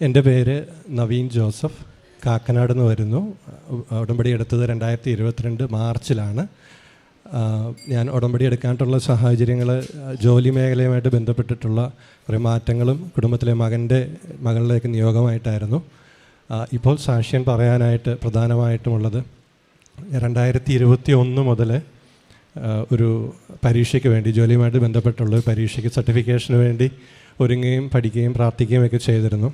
എന്റെ പേര് നവീൻ ജോസഫ്. കാക്കനാട് നിന്ന് വരുന്നു. ഉടമ്പടി എടുത്തത് രണ്ടായിരത്തി ഇരുപത്തിരണ്ട് മാർച്ചിലാണ് ഞാൻ ഉടമ്പടി എടുക്കാനായിട്ടുള്ള സാഹചര്യങ്ങൾ ജോലി മേഖലയുമായിട്ട് ബന്ധപ്പെട്ടിട്ടുള്ള കുറേ മാറ്റങ്ങളും കുടുംബത്തിലെ മകന്റെ മകളിലേക്ക് നിയോഗമായിട്ടായിരുന്നു. ഇപ്പോൾ സാക്ഷ്യം പറയാനായിട്ട് പ്രധാനമായിട്ടുമുള്ളത് രണ്ടായിരത്തി ഇരുപത്തി ഒന്ന് മുതൽ ഒരു പരീക്ഷയ്ക്ക് വേണ്ടി ജോലിയുമായിട്ട് ബന്ധപ്പെട്ടുള്ള പരീക്ഷയ്ക്ക് സർട്ടിഫിക്കേഷന് വേണ്ടി ഒരുങ്ങുകയും പഠിക്കുകയും പ്രാർത്ഥിക്കുകയും ഒക്കെ ചെയ്തിരുന്നു.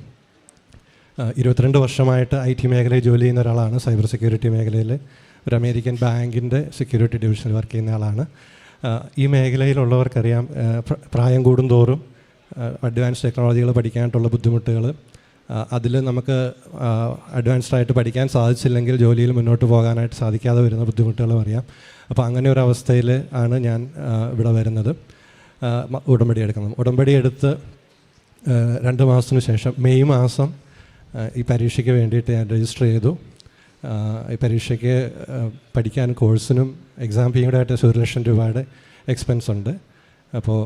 ഇരുപത്തിരണ്ട് വർഷമായിട്ട് ഐ ടി മേഖലയിൽ ജോലി ചെയ്യുന്ന ഒരാളാണ്. സൈബർ സെക്യൂരിറ്റി മേഖലയിൽ ഒരു അമേരിക്കൻ ബാങ്കിന്റെ സെക്യൂരിറ്റി ഡിവിഷനിൽ വർക്ക് ചെയ്യുന്ന ആളാണ്. ഈ മേഖലയിലുള്ളവർക്കറിയാം പ്രായം കൂടുന്തോറും അഡ്വാൻസ് ടെക്നോളജികൾ പഠിക്കാനായിട്ടുള്ള ബുദ്ധിമുട്ടുകൾ അതിൽ നമുക്ക് അഡ്വാൻസ്ഡ് ആയിട്ട് പഠിക്കാൻ സാധിച്ചില്ലെങ്കിൽ ജോലിയിൽ മുന്നോട്ട് പോകാനായിട്ട് സാധിക്കാതെ വരുന്ന ബുദ്ധിമുട്ടുകളും അറിയാം. അപ്പോൾ അങ്ങനെ ഒരു അവസ്ഥയിൽ ആണ് ഞാൻ ഇവിടെ വരുന്നത്. ഉടമ്പടി എടുക്കുന്നത്. ഉടമ്പടി എടുത്ത് രണ്ട് മാസത്തിന് ശേഷം മെയ് മാസം ഈ പരീക്ഷയ്ക്ക് വേണ്ടിയിട്ട് ഞാൻ രജിസ്റ്റർ ചെയ്തു. ഈ പരീക്ഷയ്ക്ക് പഠിക്കാൻ കോഴ്സിനും എക്സാം ഫീയുടെ ആയിട്ട് ഒരു ലക്ഷം രൂപയുടെ എക്സ്പെൻസ് ഉണ്ട്. അപ്പോൾ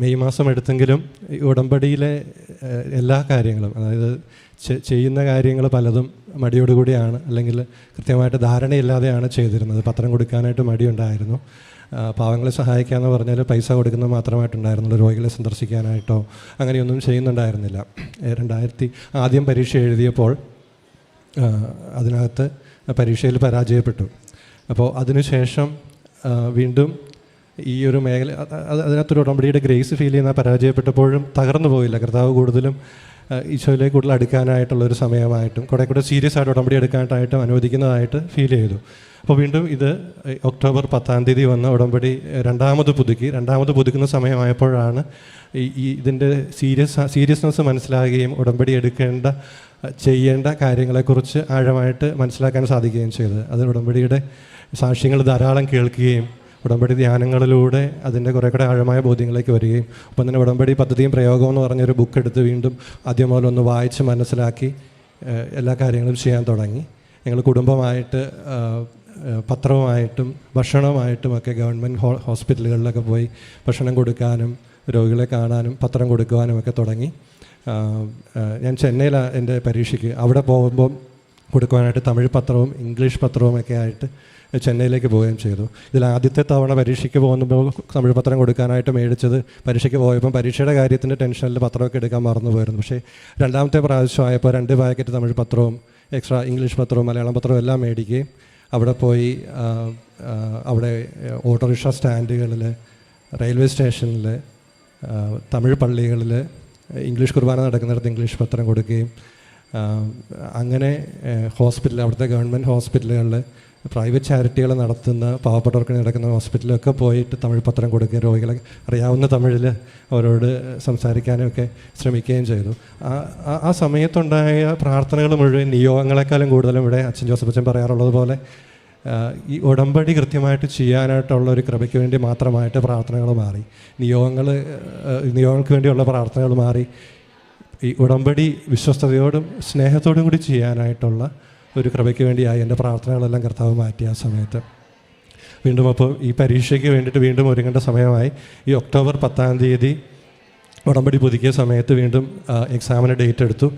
മെയ് മാസം എടുത്തെങ്കിലും ഈ ഉടമ്പടിയിലെ എല്ലാ കാര്യങ്ങളും അതായത് ചെയ്യുന്ന കാര്യങ്ങൾ പലതും മടിയോടുകൂടിയാണ് അല്ലെങ്കിൽ കൃത്യമായിട്ട് ധാരണയില്ലാതെയാണ് ചെയ്തിരുന്നത്. പത്രം കൊടുക്കാനായിട്ട് മടിയുണ്ടായിരുന്നു. ആ, സഹായിക്കുക എന്ന് പറഞ്ഞാൽ പൈസ കൊടുക്കുന്നത് മാത്രമായിട്ടുണ്ടായിരുന്നുള്ളൂ. രോഗികളെ സന്ദർശിക്കാനായിട്ടോ അങ്ങനെയൊന്നും ചെയ്യുന്നുണ്ടായിരുന്നില്ല. രണ്ടായിരത്തി ആദ്യം പരീക്ഷ എഴുതിയപ്പോൾ അതിനകത്ത് പരീക്ഷയിൽ പരാജയപ്പെട്ടു. അപ്പോൾ അതിനുശേഷം വീണ്ടും ഈ ഒരു മേഖല അത് അത് അതിനകത്തൊരു ഉടമ്പടിയുടെ ഗ്രേസ് ഫീൽ ചെയ്യുന്ന പരാജയപ്പെട്ടപ്പോഴും തകർന്നു പോയില്ല. കർത്താവ് കൂടുതലും ഈശോയിലേക്ക് കൂടുതൽ അടുക്കാനായിട്ടുള്ള ഒരു സമയമായിട്ടും കുറേ കൂടെ സീരിയസ് ആയിട്ട് ഉടമ്പടി എടുക്കാനായിട്ടും അനുവദിക്കുന്നതായിട്ട് ഫീൽ ചെയ്തു. അപ്പോൾ വീണ്ടും ഇത് ഒക്ടോബർ പത്താം തീയതി വന്ന ഉടമ്പടി രണ്ടാമത് പുതുക്കി. രണ്ടാമത് പുതുക്കുന്ന സമയമായപ്പോഴാണ് ഈ ഇതിന്റെ സീരിയസ് സീരിയസ്നെസ് മനസ്സിലാകുകയും ഉടമ്പടി എടുക്കേണ്ട ചെയ്യേണ്ട കാര്യങ്ങളെക്കുറിച്ച് ആഴമായിട്ട് മനസ്സിലാക്കാൻ സാധിക്കുകയും ചെയ്തത്. അത് ഉടമ്പടിയുടെ സാക്ഷ്യങ്ങൾ ധാരാളം കേൾക്കുകയും ഉടമ്പടി ധ്യാനങ്ങളിലൂടെ അതിന്റെ കുറേ കൂടെ ആഴമായ ബോധ്യങ്ങളിലേക്ക് വരികയും ഒപ്പം തന്നെ ഉടമ്പടി പദ്ധതിയും പ്രയോഗവും എന്ന് പറഞ്ഞൊരു ബുക്ക് എടുത്ത് വീണ്ടും ആദ്യം ഒന്ന് വായിച്ച് മനസ്സിലാക്കി എല്ലാ കാര്യങ്ങളും ചെയ്യാൻ തുടങ്ങി. ഞങ്ങൾ കുടുംബമായിട്ട് പത്രവുമായിട്ടും ഭക്ഷണവുമായിട്ടും ഒക്കെ ഗവൺമെന്റ് ഹോ ഹോസ്പിറ്റലുകളിലൊക്കെ പോയി ഭക്ഷണം കൊടുക്കാനും രോഗികളെ കാണാനും പത്രം കൊടുക്കുവാനും ഒക്കെ തുടങ്ങി. ഞാൻ ചെന്നൈയിലാണ് എന്റെ പരീക്ഷയ്ക്ക്. അവിടെ പോകുമ്പം കൊടുക്കുവാനായിട്ട് തമിഴ് പത്രവും ഇംഗ്ലീഷ് പത്രവും ഒക്കെ ആയിട്ട് ചെന്നൈയിലേക്ക് പോവുകയും ചെയ്തു. ഇതിൽ ആദ്യത്തെ തവണ പരീക്ഷയ്ക്ക് പോകുമ്പോൾ തമിഴ് പത്രം കൊടുക്കാനായിട്ട് മേടിച്ചത് പരീക്ഷയ്ക്ക് പോയപ്പോൾ പരീക്ഷയുടെ കാര്യത്തിന്റെ ടെൻഷനിൽ പത്രമൊക്കെ എടുക്കാൻ മറന്നു പോയിരുന്നു പക്ഷേ രണ്ടാമത്തെ പ്രാവശ്യം ആയപ്പോൾ രണ്ട് പാക്കറ്റ് തമിഴ് പത്രവും എക്സ്ട്രാ ഇംഗ്ലീഷ് പത്രവും മലയാളം പത്രവും എല്ലാം മേടിക്കുകയും അവിടെ പോയി അവിടെ ഓട്ടോറിക്ഷ സ്റ്റാൻഡുകളിൽ റെയിൽവേ സ്റ്റേഷനിൽ തമിഴ് പള്ളികളിൽ ഇംഗ്ലീഷ് കുർബാന നടക്കുന്നിടത്ത് ഇംഗ്ലീഷ് പത്രം കൊടുക്കുകയും അങ്ങനെ ഹോസ്പിറ്റൽ അവിടുത്തെ ഗവൺമെന്റ് ഹോസ്പിറ്റലുകളിൽ പ്രൈവറ്റ് ചാരിറ്റികൾ നടത്തുന്ന പാവപ്പെട്ടവർക്ക് നടക്കുന്ന ഹോസ്പിറ്റലൊക്കെ പോയിട്ട് തമിഴ് പത്രം കൊടുക്കുകയും രോഗികളെ അറിയാവുന്ന തമിഴിൽ അവരോട് സംസാരിക്കാനൊക്കെ ശ്രമിക്കുകയും ചെയ്തു. ആ- സമയത്തുണ്ടായ പ്രാർത്ഥനകൾ മുഴുവൻ നിയോഗങ്ങളെക്കാളും കൂടുതലും ഇവിടെ അച്ഛൻ ജോസഫ് അച്ഛൻ പറയാറുള്ളത് പോലെ ഈ ഉടമ്പടി കൃത്യമായിട്ട് ചെയ്യാനായിട്ടുള്ള ഒരു കൃപയ്ക്ക് വേണ്ടി മാത്രമായിട്ട് പ്രാർത്ഥനകൾ മാറി. നിയോഗങ്ങൾ നിയോഗങ്ങൾക്ക് വേണ്ടിയുള്ള പ്രാർത്ഥനകൾ മാറി. ഈ ഉടമ്പടി വിശ്വസ്തയോടും സ്നേഹത്തോടും കൂടി ചെയ്യാനായിട്ടുള്ള ഒരു കൃപയ്ക്ക് വേണ്ടിയായി എന്റെ പ്രാർത്ഥനകളെല്ലാം കർത്താവ് മാറ്റി ആ സമയത്ത്. വീണ്ടും അപ്പോൾ ഈ പരീക്ഷയ്ക്ക് വേണ്ടിയിട്ട് വീണ്ടും ഒരുങ്ങേണ്ട സമയമായി. ഈ ഒക്ടോബർ പത്താം തീയതി ഉടമ്പടി പുതുക്കിയ സമയത്ത് വീണ്ടും എക്സാമിന് ഡേറ്റ് എടുത്തു.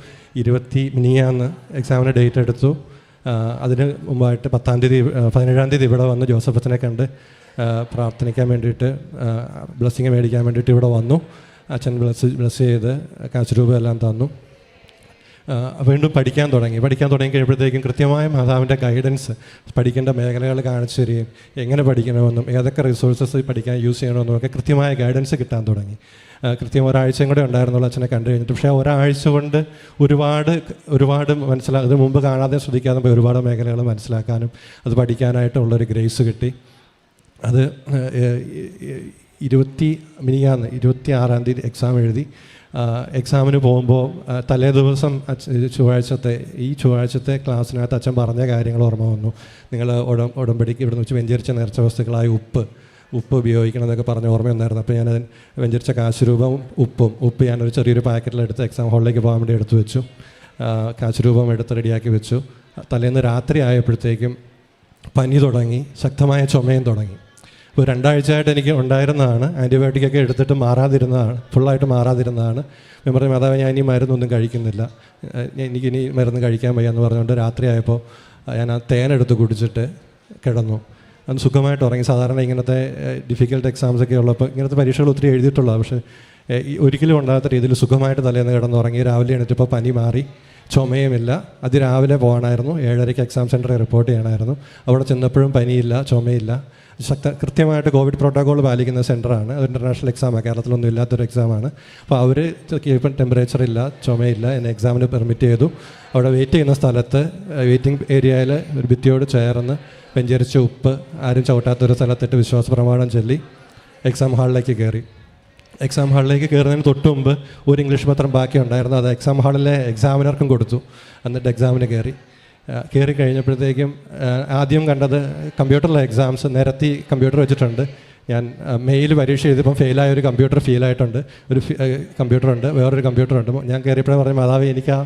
ഇരുപത്തി മിനിയാന്ന് എക്സാമിന് ഡേറ്റ് എടുത്തു. അതിന് മുമ്പായിട്ട് പത്താം തീയതി പതിനേഴാം തീയതി ഇവിടെ വന്ന് ജോസഫത്തിനെ കണ്ട് പ്രാർത്ഥനയ്ക്കാൻ വേണ്ടിയിട്ട് ബ്ലെസ്സിങ് മേടിക്കാൻ വേണ്ടിയിട്ട് ഇവിടെ വന്നു. അച്ഛൻ ബ്ലസ് ബ്ലസ് ചെയ്ത് കാശ് രൂപ തന്നു. വീണ്ടും പഠിക്കാൻ തുടങ്ങി. പഠിക്കാൻ തുടങ്ങി കഴിയുമ്പോഴത്തേക്കും കൃത്യമായ മാതാവിന്റെ ഗൈഡൻസ് പഠിക്കേണ്ട മേഖലകൾ കാണിച്ചു തരികയും എങ്ങനെ പഠിക്കണമെന്നും ഏതൊക്കെ റിസോഴ്സസ് പഠിക്കാൻ യൂസ് ചെയ്യണമെന്നും ഒക്കെ കൃത്യമായ ഗൈഡൻസ് കിട്ടാൻ തുടങ്ങി. കൃത്യം ഒരാഴ്ചയും കൂടെ ഉണ്ടായിരുന്നുള്ളൂ അച്ഛനെ കണ്ടു കഴിഞ്ഞിട്ട്. പക്ഷേ ഒരാഴ്ച കൊണ്ട് ഒരുപാട് ഒരുപാട് മനസ്സിലാ അതിന് മുമ്പ് കാണാതെ ശ്രദ്ധിക്കാതെ പോയി ഒരുപാട് മേഖലകൾ മനസ്സിലാക്കാനും അത് പഠിക്കാനായിട്ടുള്ളൊരു ഗ്രേസ് കിട്ടി. അത് ഇരുപത്തി മിനിയാന്ന് ഇരുപത്തി ആറാം തീയതി എക്സാം എഴുതി. എക്സാമിന് പോകുമ്പോൾ തലേ ദിവസം ചൊവ്വാഴ്ചത്തെ ഈ ചൊവ്വാഴ്ചത്തെ ക്ലാസ്സിനകത്ത് അച്ഛൻ പറഞ്ഞ കാര്യങ്ങൾ ഓർമ്മ വന്നു. നിങ്ങൾ ഉടം ഉടമ്പടിക്ക് ഇവിടെ വെച്ച് വെഞ്ചരിച്ച നേർച്ച വസ്തുക്കളായ ഉപ്പ് ഉപ്പ് ഉപയോഗിക്കണം എന്നൊക്കെ പറഞ്ഞ ഓർമ്മയുണ്ടായിരുന്നു അപ്പോൾ ഞാൻ വെഞ്ചരിച്ച കാശ് രൂപവും ഉപ്പും ഉപ്പ് ഞാനൊരു ചെറിയൊരു പാക്കറ്റിലെടുത്ത് എക്സാം ഹാളിലേക്ക് പോകാൻ വേണ്ടി എടുത്തു വെച്ചു. കാശുരൂപം കാശ് രൂപം എടുത്ത് റെഡിയാക്കി വെച്ചു. തലേന്ന് രാത്രി ആയപ്പോഴത്തേക്കും പനി തുടങ്ങി ശക്തമായ ചുമയും തുടങ്ങി. ഇപ്പോൾ രണ്ടാഴ്ചയായിട്ട് എനിക്ക് ഉണ്ടായിരുന്നതാണ്. ആന്റിബയോട്ടിക്കൊക്കെ എടുത്തിട്ട് മാറാതിരുന്നതാണ്. ഫുള്ളായിട്ട് മാറാതിരുന്നതാണ്. ഞാൻ പറഞ്ഞു മാതാവ് ഞാൻ ഇനി മരുന്നൊന്നും കഴിക്കുന്നില്ല. എനിക്കിനി മരുന്ന് കഴിക്കാൻ വയ്യ എന്ന് പറഞ്ഞുകൊണ്ട് രാത്രിയായപ്പോൾ ഞാൻ ആ തേനെടുത്ത് കുടിച്ചിട്ട് കിടന്നു. അന്ന് സുഖമായിട്ട് ഉറങ്ങി. സാധാരണ ഇങ്ങനത്തെ ഡിഫിക്കൽട്ട് എക്സാംസ് ഒക്കെ ഉള്ളപ്പോൾ ഇങ്ങനത്തെ പരീക്ഷകൾ ഒത്തിരി എഴുതിയിട്ടുള്ളതാണ് പക്ഷേ ഒരിക്കലും ഉണ്ടാകാത്ത രീതിയിൽ സുഖമായിട്ട് തലേന്ന് കിടന്ന് ഉറങ്ങി. രാവിലെ എണീറ്റപ്പോൾ പനി മാറി. ചുമയുമില്ല. അത് രാവിലെ പോകണമായിരുന്നു ഏഴരയ്ക്ക് എക്സാം സെന്ററിൽ റിപ്പോർട്ട് ചെയ്യണമായിരുന്നു. അവിടെ ചെന്നപ്പോഴും പനിയില്ല ചുമയില്ല. ശക്ത കൃത്യമായിട്ട് കോവിഡ് പ്രോട്ടോകോൾ പാലിക്കുന്ന സെന്ററാണ് അത് ഇന്റർനാഷണൽ എക്സാമാണ് കേരളത്തിലൊന്നും ഇല്ലാത്തൊരു എക്സാമാണ് അപ്പോൾ അവർ ഇപ്പം ടെമ്പറേച്ചർ ഇല്ല ചുമയില്ല എന്നെ എക്സാമിന് പെർമിറ്റ് ചെയ്തു. അവിടെ വെയിറ്റ് ചെയ്യുന്ന സ്ഥലത്ത് വെയിറ്റിംഗ് ഏരിയയിൽ ഒരു ഭിത്തിയോട് ചേർന്ന് വെഞ്ചരിച്ച ഉപ്പ് ആരും ചവിട്ടാത്തൊരു സ്ഥലത്തിട്ട് വിശ്വാസ പ്രമാണം ചൊല്ലി എക്സാം ഹാളിലേക്ക് കയറി എക്സാം ഹാളിലേക്ക് കയറുന്നതിന് തൊട്ട് മുമ്പ് ഒരു ഇംഗ്ലീഷ് പത്രം ബാക്കി ഉണ്ടായിരുന്നു അത് എക്സാം ഹാളിലെ എക്സാമിനർക്കും കൊടുത്തു. എന്നിട്ട് എക്സാമിന് കയറി കയറി കഴിഞ്ഞപ്പോഴത്തേക്കും ആദ്യം കണ്ടത് കമ്പ്യൂട്ടറിലെ എക്സാംസ് നിരത്തി കമ്പ്യൂട്ടർ വെച്ചിട്ടുണ്ട്. ഞാൻ മെയിൽ പരീക്ഷ എഴുതിയപ്പോൾ ഫെയിലായ ഒരു കമ്പ്യൂട്ടർ ഫീലായിട്ടുണ്ട് ഒരു കമ്പ്യൂട്ടറുണ്ട് വേറൊരു കമ്പ്യൂട്ടറുണ്ട് ഞാൻ കയറിയപ്പോഴേ പറഞ്ഞു മാതാവ് എനിക്ക് ആ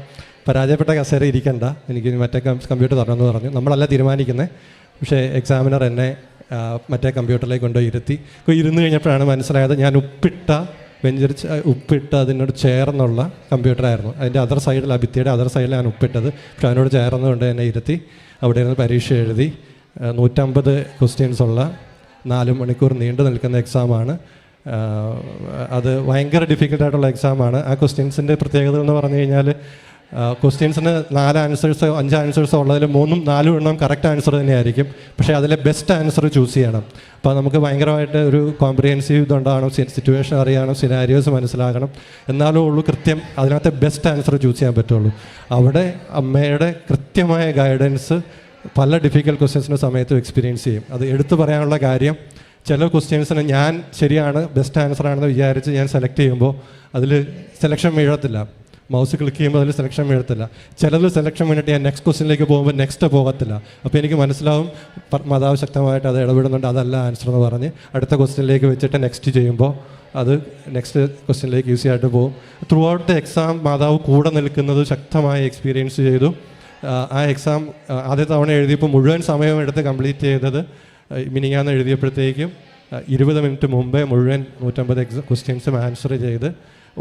പരാജയപ്പെട്ട കസേര ഇരിക്കണ്ട. എനിക്ക് മറ്റേ കമ്പ്യൂട്ടർ തരണമെന്ന് പറഞ്ഞു. നമ്മളല്ല തീരുമാനിക്കുന്നത് പക്ഷേ എക്സാമിനർ എന്നെ മറ്റേ കമ്പ്യൂട്ടറിലേക്ക് കൊണ്ടുപോയി ഇരുത്തി. ഇരുന്ന് കഴിഞ്ഞപ്പോഴാണ് മനസ്സിലായത് ഞാൻ ഉപ്പിട്ട വെഞ്ചരിച്ച് ഉപ്പിട്ട് അതിനോട് ചേർന്നുള്ള കമ്പ്യൂട്ടറായിരുന്നു. അതിന്റെ അതർ സൈഡിൽ ആ ഭിത്തിയുടെ അതർ ഞാൻ ഉപ്പിട്ടത്. പക്ഷെ അതിനോട് ചേർന്നുകൊണ്ട് എന്നെ ഇരുത്തി അവിടെ ഇരുന്ന് പരീക്ഷ എഴുതി നൂറ്റമ്പത് ക്വസ്റ്റ്യൻസ് ഉള്ള നാല് മണിക്കൂർ നീണ്ടു നിൽക്കുന്ന എക്സാമാണ് അത് ഭയങ്കര ഡിഫിക്കൽട്ടായിട്ടുള്ള എക്സാമാണ് ആ ക്വസ്റ്റ്യൻസിന്റെ പ്രത്യേകത എന്ന് പറഞ്ഞു കഴിഞ്ഞാൽ ക്വസ്റ്റ്യൻസിന് നാല് ആൻസേഴ്സോ അഞ്ച് ആൻസേഴ്സോ ഉള്ളതിൽ മൂന്നും നാലും എണ്ണം കറക്റ്റ് ആൻസർ തന്നെയായിരിക്കും. പക്ഷേ അതിലെ ബെസ്റ്റ് ആൻസർ ചൂസ് ചെയ്യണം. അപ്പോൾ നമുക്ക് ഭയങ്കരമായിട്ട് ഒരു കോംപ്രിഹെൻസീവ് ഇതുണ്ടാകണം. സിറ്റുവേഷൻ അറിയണം. സിനാരിയോസ് മനസ്സിലാകണം. എന്നാലും ഉള്ളൂ കൃത്യം അതിനകത്തെ ബെസ്റ്റ് ആൻസർ ചൂസ് ചെയ്യാൻ പറ്റുള്ളൂ. അവിടെ അമ്മയുടെ കൃത്യമായ ഗൈഡൻസ് പല ഡിഫിക്കൽട്ട് ക്വസ്റ്റ്യൻസിന്റെ സമയത്തും എക്സ്പീരിയൻസ് ചെയ്യും. അത് എടുത്തു പറയാനുള്ള കാര്യം ചില ക്വസ്റ്റ്യൻസിന് ഞാൻ ശരിയാണ് ബെസ്റ്റ് ആൻസർ ആണെന്ന് വിചാരിച്ച് ഞാൻ സെലക്ട് ചെയ്യുമ്പോൾ അതിൽ സെലക്ഷൻ വീഴത്തില്ല. മൗസ് ക്ലിക്ക് ചെയ്യുമ്പോൾ അതിൽ സെലക്ഷൻ വീഴത്തില്ല. ചിലതിൽ സെലക്ഷൻ വേണ്ടിയിട്ട് ഞാൻ നെക്സ്റ്റ് ക്വസ്റ്റിനിലേക്ക് പോകുമ്പോൾ നെക്സ്റ്റ് പോകത്തില്ല. അപ്പോൾ എനിക്ക് മനസ്സിലാവും മാതാവ് ശക്തമായിട്ട് അത് ഇടപെടുന്നുണ്ട് അതല്ല ആൻസർ എന്ന് പറഞ്ഞ്. അടുത്ത ക്വസ്റ്റിനിലേക്ക് വെച്ചിട്ട് നെക്സ്റ്റ് ചെയ്യുമ്പോൾ അത് നെക്സ്റ്റ് ക്വസ്റ്റിനിലേക്ക് ഈസി ആയിട്ട് പോകും. ത്രൂ ഔട്ട് ദ എക്സാം മാതാവ് കൂടെ നിൽക്കുന്നത് ശക്തമായ എക്സ്പീരിയൻസ് ചെയ്തു. ആ, എക്സാം ആദ്യ തവണ എഴുതിയപ്പോൾ മുഴുവൻ സമയം എടുത്ത് കംപ്ലീറ്റ് ചെയ്തത് മിനിങ്ങാന്ന് എഴുതിയപ്പോഴത്തേക്കും ഇരുപത് മിനിറ്റ് മുമ്പേ മുഴുവൻ നൂറ്റമ്പത് എക്സ് ക്വസ്റ്റ്യൻസും ആൻസർ ചെയ്ത്.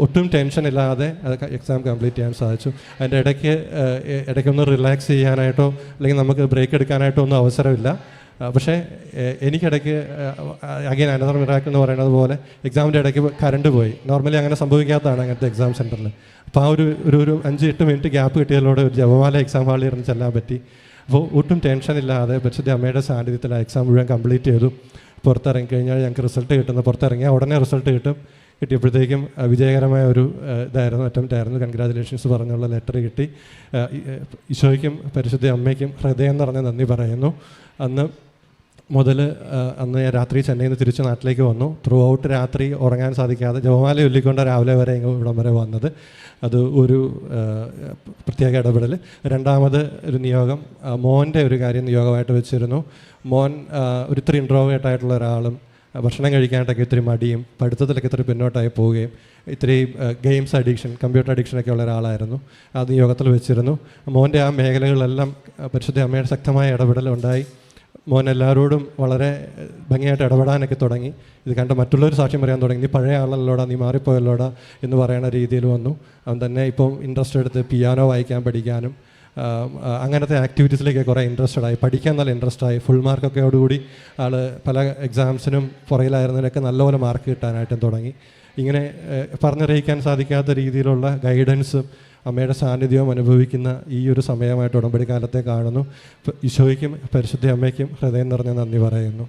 ഒട്ടും ടെൻഷൻ ഇല്ലാതെ എക്സാം കംപ്ലീറ്റ് ചെയ്യാൻ സാധിച്ചു. അതിന്റെ ഇടയ്ക്ക് ഇടയ്ക്കൊന്ന് റിലാക്സ് ചെയ്യാനായിട്ടോ അല്ലെങ്കിൽ നമുക്ക് ബ്രേക്ക് എടുക്കാനായിട്ടോ ഒന്നും അവസരമില്ല. പക്ഷേ എനിക്കിടയ്ക്ക് അഗൈൻ അനദർ മിറാക്കിൾ എന്ന് പറയുന്നത് പോലെ എക്സാമിന്റെ ഇടയ്ക്ക് കറണ്ട് പോയി. നോർമലി അങ്ങനെ സംഭവിക്കാത്തതാണ് അങ്ങനത്തെ എക്സാം സെന്ററിൽ അപ്പോൾ ആ ഒരു ഒരു ഒരു അഞ്ച് എട്ട് മിനിറ്റ് ഗ്യാപ്പ് കിട്ടിയതിലൂടെ ഒരു ജപമാല എക്സാം ഹാളിൽ ഇരുന്ന് ചെല്ലാൻ പറ്റി. അപ്പോൾ ഒട്ടും ടെൻഷൻ ഇല്ലാതെ പരിശുദ്ധ അമ്മയുടെ സാന്നിധ്യത്തിൽ ആ എക്സാം മുഴുവൻ കംപ്ലീറ്റ് ചെയ്തു. പുറത്തിറങ്ങി കഴിഞ്ഞാൽ ഞങ്ങൾക്ക് റിസൾട്ട് കിട്ടുന്നത് പുറത്തിറങ്ങിയാൽ ഉടനെ റിസൾട്ട് കിട്ടും. കിട്ടിയപ്പോഴത്തേക്കും വിജയകരമായ ഒരു ഇതായിരുന്നു അറ്റംപ്റ്റ് ആയിരുന്നു കൺഗ്രാജുലേഷൻസ് പറഞ്ഞുള്ള ലെറ്റർ കിട്ടി. ഈശോയ്ക്കും പരിശുദ്ധ അമ്മയ്ക്കും ഹൃദയം നിറഞ്ഞ നന്ദി പറയുന്നു. അന്ന് മുതൽ അന്ന് ഞാൻ രാത്രി ചെന്നൈയിൽ നിന്ന് തിരിച്ച് നാട്ടിലേക്ക് വന്നു. ത്രൂ ഔട്ട് രാത്രി ഉറങ്ങാൻ സാധിക്കാതെ ജപമാല ചൊല്ലിക്കൊണ്ട് രാവിലെ വരെ ഇങ്ങ് ഇവിടം വരെ വന്നത്. അത് ഒരു പ്രത്യേക ഇടപെടൽ. രണ്ടാമത് ഒരു നിയോഗം. മോന്റെ ഒരു കാര്യം നിയോഗമായിട്ട് വെച്ചിരുന്നു. മോൻ ഒരു ഇത്ര ആയിട്ടുള്ള ഒരാളും ഭക്ഷണം കഴിക്കാനായിട്ടൊക്കെ ഇത്തിരി മടിയും പഠിത്തത്തിലൊക്കെ ഇത്തിരി പിന്നോട്ടായി പോവുകയും ഇത്തിരി ഗെയിംസ് അഡിക്ഷൻ കമ്പ്യൂട്ടർ അഡിക്ഷനൊക്കെ ഉള്ള ഒരാളായിരുന്നു. അത് യോഗത്തിൽ വെച്ചിരുന്നു. മോന്റെ ആ മേഖലകളിലെല്ലാം പരിശുദ്ധ അമ്മയുടെ ശക്തമായ ഇടപെടലുണ്ടായി മോൻ എല്ലാവരോടും വളരെ ഭംഗിയായിട്ട് ഇടപെടാനൊക്കെ തുടങ്ങി. ഇത് കണ്ട് മറ്റുള്ളവർ സാക്ഷ്യം പറയാൻ തുടങ്ങി. നീ പഴയ ആളല്ലോടാ നീ മാറിപ്പോയല്ലോടാ എന്ന് പറയുന്ന രീതിയിൽ വന്നു. അവൻ തന്നെ ഇപ്പം ഇൻട്രസ്റ്റ് എടുത്ത് പിയാനോ വായിക്കാൻ പഠിക്കാനും അങ്ങനത്തെ ആക്ടിവിറ്റീസിലേക്ക് കുറേ ഇൻട്രസ്റ്റഡ് ആയി. പഠിക്കാൻ നല്ല ഇൻട്രസ്റ്റ് ആയി. ഫുൾ മാർക്കൊക്കെയോടുകൂടി ആൾ പല എക്സാംസിനും പുറയിലായിരുന്നതിനൊക്കെ നല്ലപോലെ മാർക്ക് കിട്ടാനായിട്ടും തുടങ്ങി. ഇങ്ങനെ പറഞ്ഞറിയിക്കാൻ സാധിക്കാത്ത രീതിയിലുള്ള ഗൈഡൻസും അമ്മയുടെ സാന്നിധ്യവും അനുഭവിക്കുന്ന ഈ ഒരു സമയമായിട്ട് ഉടമ്പടി കാലത്തെ കാണുന്നു ഈശോയ്ക്കും പരിശുദ്ധ അമ്മയ്ക്കും ഹൃദയം നിറഞ്ഞ നന്ദി പറയുന്നു.